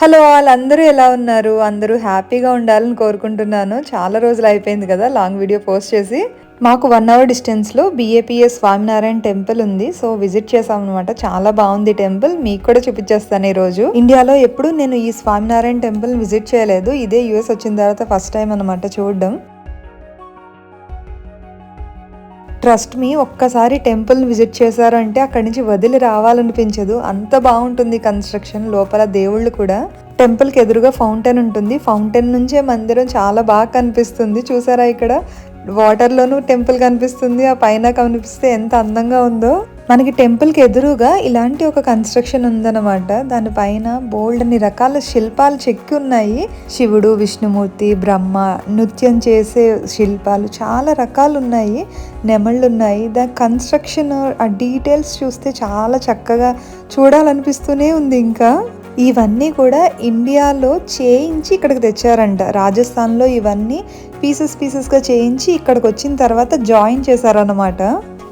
Hello వాళ్ళందరూ ఎలా ఉన్నారు? అందరూ హ్యాపీగా ఉండాలని కోరుకుంటున్నాను. చాలా రోజులు అయిపోయింది కదా లాంగ్ వీడియో పోస్ట్ చేసి. మాకు వన్ అవర్ డిస్టెన్స్లో బీఏపీఎస్ స్వామినారాయణ టెంపుల్ ఉంది. సో విజిట్ చేసాం అనమాట చాలా బాగుంది టెంపుల్. మీకు కూడా చూపించేస్తాను ఈ రోజు ఇండియాలో ఎప్పుడు నేను ఈ స్వామినారాయణ టెంపుల్ విజిట్ చేయలేదు. ఇదే యూఎస్ వచ్చిన తర్వాత ఫస్ట్ టైం అనమాట చూడడం. ట్రస్ట్ మీ ఒక్కసారి టెంపుల్ విజిట్ చేశారంటే అక్కడి నుంచి వదిలి రావాలనిపించదు. అంత బాగుంటుంది కన్స్ట్రక్షన్ లోపల దేవుళ్ళు కూడా. టెంపుల్కి ఎదురుగా ఫౌంటైన్ ఉంటుంది. ఫౌంటైన్ నుంచే మందిరం చాలా బాగా కనిపిస్తుంది. చూసారా ఇక్కడ? వాటర్లోనూ టెంపుల్ కనిపిస్తుంది. ఆ పైన కనిపిస్తే ఎంత అందంగా ఉందో. మనకి టెంపుల్కి ఎదురుగా ఇలాంటి ఒక కన్స్ట్రక్షన్ ఉందన్నమాట. దానిపైన బోల్డ్ అన్ని రకాల శిల్పాలు చెక్కి ఉన్నాయి. శివుడు విష్ణుమూర్తి బ్రహ్మ నృత్యం చేసే శిల్పాలు చాలా రకాలు ఉన్నాయి. నెమళ్ళు ఉన్నాయి. దాని కన్స్ట్రక్షన్ ఆ డీటెయిల్స్ చూస్తే చాలా చక్కగా చూడాలనిపిస్తూనే ఉంది ఇంకా. ఇవన్నీ కూడా ఇండియాలో చేయించి ఇక్కడికి తెచ్చారంట. రాజస్థాన్లో ఇవన్నీ పీసెస్ పీసెస్గా చేయించి ఇక్కడికి వచ్చిన తర్వాత జాయిన్ చేశారనమాట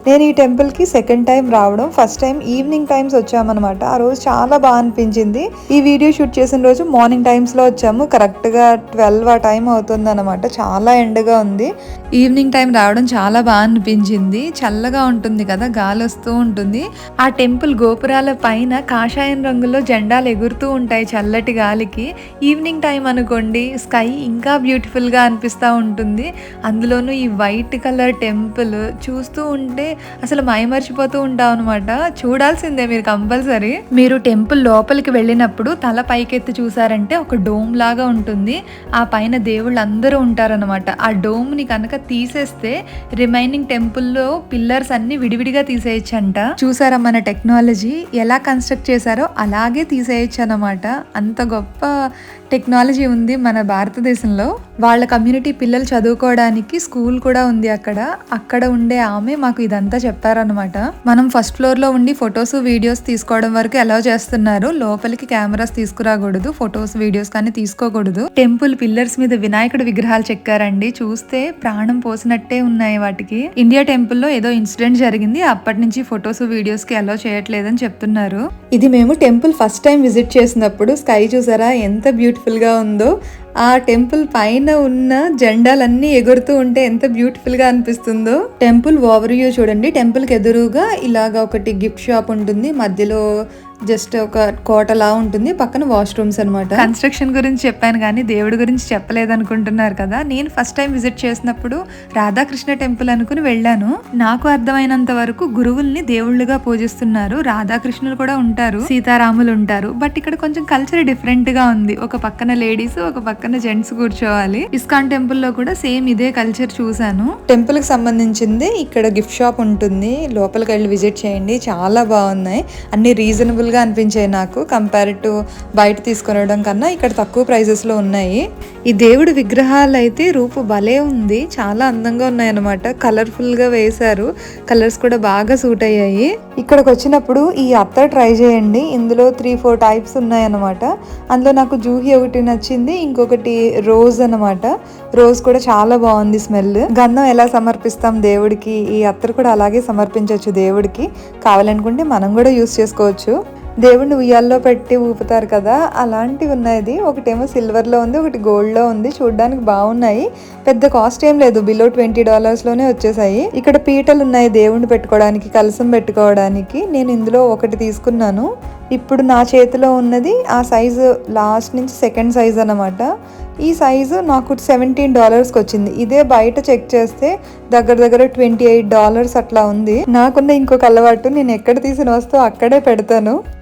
నేను ఈ టెంపుల్కి సెకండ్ టైం రావడం ఫస్ట్ టైం ఈవినింగ్ టైమ్స్ వచ్చామన్నమాట. ఆ రోజు చాలా బాగా అనిపించింది. ఈ వీడియో షూట్ చేసిన రోజు మార్నింగ్ టైమ్స్లో వచ్చాము. కరెక్ట్గా ట్వెల్వ్ ఆ టైం అవుతుంది అనమాట చాలా ఎండగా ఉంది. ఈవినింగ్ టైం రావడం చాలా బాగా అనిపించింది. చల్లగా ఉంటుంది కదా గాలి వస్తూ ఉంటుంది. ఆ టెంపుల్ గోపురాల పైన కాషాయం రంగులో జెండాలు ఎగురుతూ ఉంటాయి చల్లటి గాలికి. ఈవినింగ్ టైం అనుకోండి స్కై ఇంకా బ్యూటిఫుల్గా అనిపిస్తూ ఉంటుంది. అందులోనూ ఈ వైట్ కలర్ టెంపుల్ చూస్తూ ఉంటే అసలు మైమర్చిపోతూ ఉంటాం అనమాట చూడాల్సిందే మీరు కంపల్సరీ. మీరు టెంపుల్ లోపలికి వెళ్ళినప్పుడు తల పైకెత్తి చూసారంటే ఒక డోమ్ లాగా ఉంటుంది. ఆ పైన దేవుళ్ళు అందరూ ఉంటారనమాట ఆ డోమ్ని కనుక తీసేస్తే రిమైనింగ్ టెంపుల్లో పిల్లర్స్ అన్ని విడివిడిగా తీసేయచ్చంట. చూసారా మన టెక్నాలజీ ఎలా కన్స్ట్రక్ట్ చేశారో అలాగే తీసేయచ్చు అనమాట అంత గొప్ప టెక్నాలజీ ఉంది మన భారతదేశంలో. వాళ్ళ కమ్యూనిటీ పిల్లలు చదువుకోవడానికి స్కూల్ కూడా ఉంది అక్కడ. అక్కడ ఉండే ఆమె మాకు ఇదంతా చెప్పారనమాట మనం ఫస్ట్ ఫ్లోర్లో ఉండి ఫొటోస్ వీడియోస్ తీసుకోవడం వరకు అలౌ చేస్తున్నారు. లోపలికి కెమెరాస్ తీసుకురాకూడదు ఫొటోస్ వీడియోస్ కానీ తీసుకోకూడదు. టెంపుల్ పిల్లర్స్ మీద వినాయకుడి విగ్రహాలు చెక్కారండి. చూస్తే ప్రాణం పోసినట్టే ఉన్నాయి వాటికి. ఇండియా టెంపుల్లో ఏదో ఇన్సిడెంట్ జరిగింది. అప్పటి నుంచి ఫొటోస్ వీడియోస్కి అలౌ చేయట్లేదని చెప్తున్నారు. ఇది మేము టెంపుల్ ఫస్ట్ టైం విజిట్ చేసినప్పుడు. స్కై చూసారా? ఎంత బ్యూటిఫుల్గా ఉందో. ఆ టెంపుల్ పైన ఉన్న జెండాలన్నీ ఎగురుతూ ఉంటే ఎంత బ్యూటిఫుల్గా అనిపిస్తుందో. టెంపుల్ ఓవర్ వ్యూ చూడండి. టెంపుల్కి ఎదురుగా ఇలాగ ఒకటి గిఫ్ట్ షాప్ ఉంటుంది. మధ్యలో జస్ట్ ఒక కోటలా ఉంటుంది పక్కన వాష్రూమ్స్ అనమాట కన్స్ట్రక్షన్ గురించి చెప్పాను కానీ దేవుడి గురించి చెప్పలేదు అనుకుంటున్నారు కదా. నేను ఫస్ట్ టైం విజిట్ చేసినప్పుడు రాధాకృష్ణ టెంపుల్ అనుకుని వెళ్ళాను. నాకు అర్థమైనంత వరకు గురువుల్ని దేవుళ్ళుగా పూజిస్తున్నారు. రాధాకృష్ణులు కూడా ఉంటారు సీతారాములు ఉంటారు. బట్ ఇక్కడ కొంచెం కల్చర్ డిఫరెంట్గా ఉంది. ఒక పక్కన లేడీస్ ఒక పక్కన జెంట్స్ కూర్చోవాలి. ఇస్కాన్ టెంపుల్లో కూడా సేమ్ ఇదే కల్చర్ చూసాను టెంపుల్కి సంబంధించింది ఇక్కడ గిఫ్ట్ షాప్ ఉంటుంది. లోపలికి వెళ్ళి విజిట్ చేయండి. చాలా బాగున్నాయి. అన్ని రీజనబుల్ గా అనిపించాయి నాకు కంపేర్ టు బయట తీసుకొనడం కన్నా ఇక్కడ తక్కువ ప్రైజెస్లో ఉన్నాయి. ఈ దేవుడి విగ్రహాలు అయితే రూపు భలే ఉంది. చాలా అందంగా ఉన్నాయి అనమాట కలర్ఫుల్గా వేశారు. కలర్స్ కూడా బాగా సూట్ అయ్యాయి. ఇక్కడికి వచ్చినప్పుడు ఈ అత్తర్ ట్రై చేయండి. ఇందులో త్రీ ఫోర్ టైప్స్ ఉన్నాయన్నమాట. అందులో నాకు జూహి ఒకటి నచ్చింది. ఇంకొకటి రోజ్ అనమాట రోజ్ కూడా చాలా బాగుంది స్మెల్ గంధం ఎలా సమర్పిస్తాం దేవుడికి? ఈ అత్తర్ కూడా అలాగే సమర్పించవచ్చు దేవుడికి. కావాలనుకుంటే మనం కూడా యూస్ చేసుకోవచ్చు. దేవుడిని ఉయ్యాల్లో పెట్టి ఊపుతారు కదా అలాంటివి ఉన్నాయి ఒకటేమో సిల్వర్లో ఉంది ఒకటి గోల్డ్లో ఉంది. చూడడానికి బాగున్నాయి. పెద్ద కాస్ట్ ఏం లేదు బిలో ట్వంటీ డాలర్స్లోనే వచ్చేసాయి. ఇక్కడ పీటలు ఉన్నాయి దేవుడిని పెట్టుకోవడానికి కలసం పెట్టుకోవడానికి. నేను ఇందులో ఒకటి తీసుకున్నాను. ఇప్పుడు నా చేతిలో ఉన్నది ఆ సైజు లాస్ట్ నుంచి సెకండ్ సైజ్ అనమాట ఈ సైజు నాకు సెవెంటీన్ డాలర్స్కి వచ్చింది. ఇదే బయట చెక్ చేస్తే దగ్గర దగ్గర ట్వంటీ ఎయిట్ డాలర్స్ అట్లా ఉంది. నాకున్న ఇంకొక అలవాటు నేను ఎక్కడ తీసిన వస్తువు అక్కడే పెడతాను.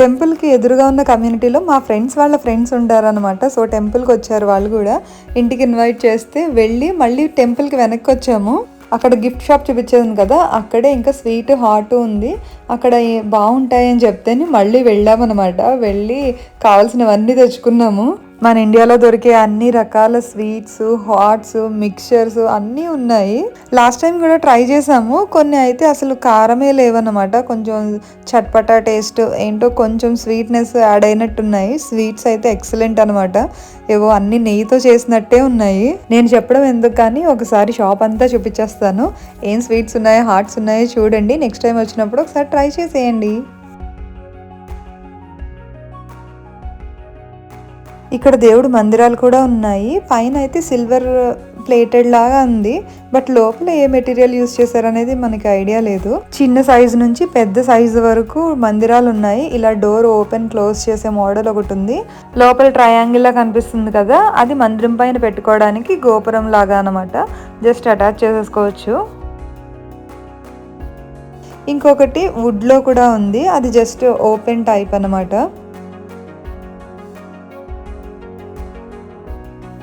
టెంపుల్కి ఎదురుగా ఉన్న కమ్యూనిటీలో మా ఫ్రెండ్స్ వాళ్ళ ఫ్రెండ్స్ ఉంటారనమాట సో టెంపుల్కి వచ్చారు వాళ్ళు కూడా. ఇంటికి ఇన్వైట్ చేస్తే వెళ్ళి మళ్ళీ టెంపుల్కి వెనక్కి వచ్చాము. అక్కడ గిఫ్ట్ షాప్ చూపించేది కదా అక్కడే ఇంకా స్వీట్ హాట్ ఉంది. అక్కడ బాగుంటాయని చెప్తేనే మళ్ళీ వెళ్ళామన్నమాట. వెళ్ళి కావాల్సినవన్నీ తెచ్చుకున్నాము. మన ఇండియాలో దొరికే అన్ని రకాల స్వీట్స్ హాట్స్ మిక్చర్స్ అన్నీ ఉన్నాయి. లాస్ట్ టైం కూడా ట్రై చేసాము. కొన్ని అయితే అసలు కారమే లేవన్నమాట. కొంచెం చట్పటా టేస్ట్ ఏంటో కొంచెం స్వీట్నెస్ యాడ్ అయినట్టున్నాయి. స్వీట్స్ అయితే ఎక్సలెంట్ అనమాట ఏవో అన్ని నెయ్యితో చేసినట్టే ఉన్నాయి. నేను చెప్పడం ఎందుకు కానీ ఒకసారి షాప్ అంతా చూపించేస్తాను. ఏం స్వీట్స్ ఉన్నాయో హాట్స్ ఉన్నాయో చూడండి. నెక్స్ట్ టైం వచ్చినప్పుడు ఒకసారి ట్రై చేసేయండి. ఇక్కడ దేవుడు మందిరాలు కూడా ఉన్నాయి. పైన అయితే సిల్వర్ ప్లేటెడ్ లాగా ఉంది. బట్ లోపల ఏ మెటీరియల్ యూస్ చేశారనేది మనకి ఐడియా లేదు. చిన్న సైజు నుంచి పెద్ద సైజు వరకు మందిరాలు ఉన్నాయి. ఇలా డోర్ ఓపెన్ క్లోజ్ చేసే మోడల్ ఒకటి ఉంది. లోపల ట్రయాంగిల్ లా కనిపిస్తుంది కదా అది మందిరం పైన పెట్టుకోవడానికి గోపురం లాగా అనమాట జస్ట్ అటాచ్ చేసేసుకోవచ్చు. ఇంకొకటి వుడ్లో కూడా ఉంది. అది జస్ట్ ఓపెన్ టైప్ అనమాట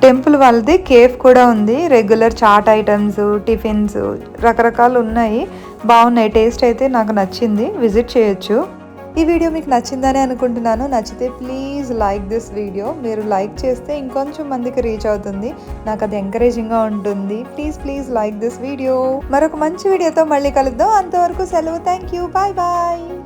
టెంపుల్ వాళ్ళది కేఫ్ కూడా ఉంది. రెగ్యులర్ చాట్ ఐటమ్స్ టిఫిన్స్ రకరకాలు ఉన్నాయి. బాగున్నాయి. టేస్ట్ అయితే నాకు నచ్చింది. విజిట్ చేయొచ్చు. ఈ వీడియో మీకు నచ్చిందని అనుకుంటున్నాను. నచ్చితే ప్లీజ్ లైక్ దిస్ వీడియో. మీరు లైక్ చేస్తే ఇంకొంచెం మందికి రీచ్ అవుతుంది. నాకు అది ఎంకరేజింగ్గా ఉంటుంది. Please please like this video. మరొక మంచి వీడియోతో మళ్ళీ కలుద్దాం. అంతవరకు సెలవు. Thank you bye bye